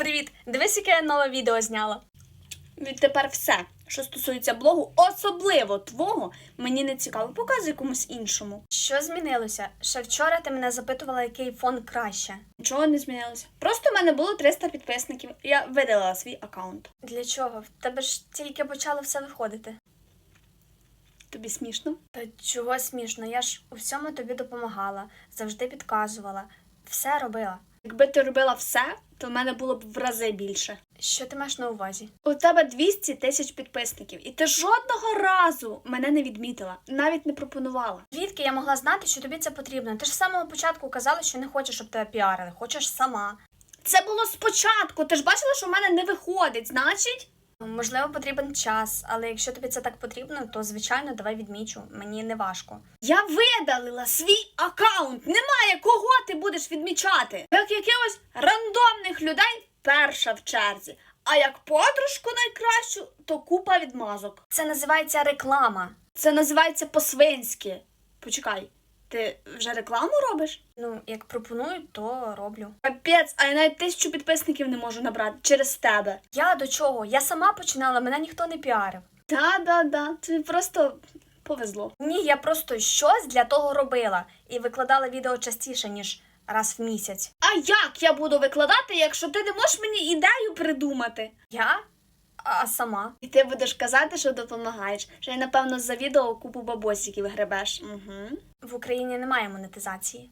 Привіт! Дивись, яке я нове відео зняла. Відтепер все, що стосується блогу, особливо твого, мені не цікаво. Показуй комусь іншому. Що змінилося? Ще вчора ти мене запитувала, який фон краще. Нічого не змінилося. Просто в мене було 300 підписників. Я видалила свій аккаунт. Для чого? В тебе ж тільки почало все виходити. Тобі смішно? Та чого смішно? Я ж у всьому тобі допомагала, завжди підказувала, все робила. Якби ти робила все, то в мене було б в рази більше. Що ти маєш на увазі? У тебе 200 тисяч підписників, і ти жодного разу мене не відмітила, навіть не пропонувала. Звідки я могла знати, що тобі це потрібно? Ти ж з самого початку казала, що не хочеш, щоб тебе піарили, хочеш сама. Це було спочатку. Ти ж бачила, що в мене не виходить, значить? Можливо, потрібен час, але якщо тобі це так потрібно, то звичайно давай відмічу. Мені не важко. Я видалила свій аккаунт. Немає кого ти будеш відмічати. Як якихось рандомних людей перша в черзі. А як подружку найкращу, то купа відмазок. Це називається реклама. Це називається по-свинськи. Почекай, ти вже рекламу робиш? Ну, як пропонують, то роблю. Капець, а я навіть тисячу підписників не можу набрати через тебе. Я до чого? Я сама починала, мене ніхто не піарив. Да-да-да, тобі просто повезло. Ні, я просто щось для того робила і викладала відео частіше, ніж раз в місяць. А як я буду викладати, якщо ти не можеш мені ідею придумати? Я? А сама? І ти будеш казати, що допомагаєш. Що я, напевно, за відео купу бабосиків гребеш. Угу. В Україні немає монетизації.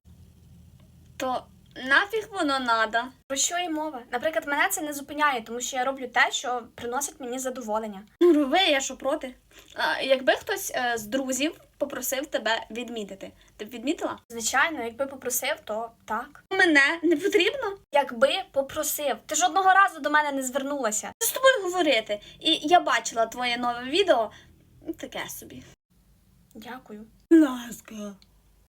То нафіг воно надо? Про що і мова? Наприклад, мене це не зупиняє, тому що я роблю те, що приносить мені задоволення. Ну, роби, я що проти. А, якби хтось е, з друзів попросив тебе відмітити, ти б відмітила? Звичайно, якби попросив, то так. Мене не потрібно Якби попросив, ти ж одного разу до мене не звернулася. Що з тобою говорити. І я бачила твоє нове відео. Таке собі. Дякую. Ласка.